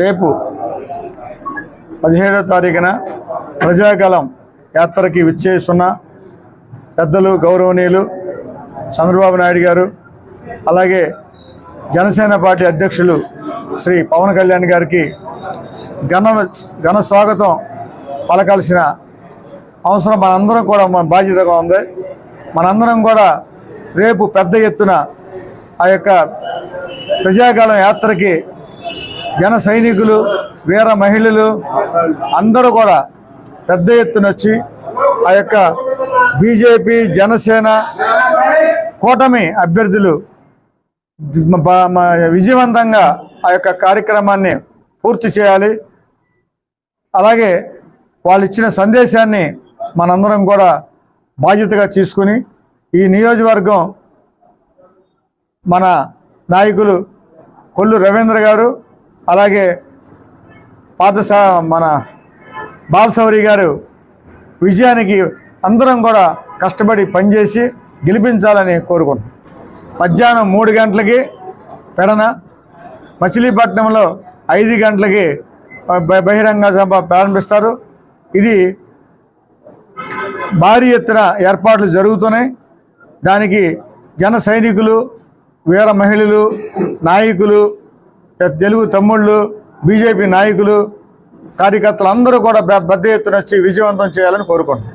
రేపు పదిహేడో తారీఖున ప్రజాగలం యాత్రకి విచ్చేస్తున్న పెద్దలు గౌరవనీయులు చంద్రబాబు నాయుడు గారు అలాగే జనసేన పార్టీ అధ్యక్షులు శ్రీ పవన్ కళ్యాణ్ గారికి ఘన ఘన స్వాగతం పలకాల్సిన అవసరం మనందరం కూడా మన బాధ్యతగా ఉంది. మనందరం కూడా రేపు పెద్ద ఎత్తున ఆ యొక్క ప్రజాకాలం యాత్రకి జన సైనికులు వీర మహిళలు అందరూ కూడా పెద్ద ఎత్తున వచ్చి ఆ యొక్క బీజేపీ జనసేన కూటమి అభ్యర్థులు విజయవంతంగా ఆ యొక్క కార్యక్రమాన్ని పూర్తి చేయాలి. అలాగే వాళ్ళు ఇచ్చిన సందేశాన్ని మనందరం కూడా బాధ్యతగా తీసుకుని ఈ నియోజకవర్గం మన నాయకులు కొల్లు రవీంద్ర గారు అలాగే పాతసా మన బాలసౌరి గారు విజయానికి అందరం కూడా కష్టపడి పనిచేసి గెలిపించాలని కోరుకుంటున్నాం. మధ్యాహ్నం మూడు గంటలకి పెడన మచిలీపట్నంలో ఐదు గంటలకి బహిరంగ సభ ప్రారంభిస్తారు. ఇది భారీ ఎత్తున ఏర్పాట్లు జరుగుతున్నాయి. దానికి జన సైనికులు వీర మహిళలు నాయకులు తెలుగు తమ్ముళ్ళు బీజేపీ నాయకులు కార్యకర్తలు అందరూ కూడా పెద్ద ఎత్తున వచ్చి విజయవంతం చేయాలని కోరుకుంటున్నాం.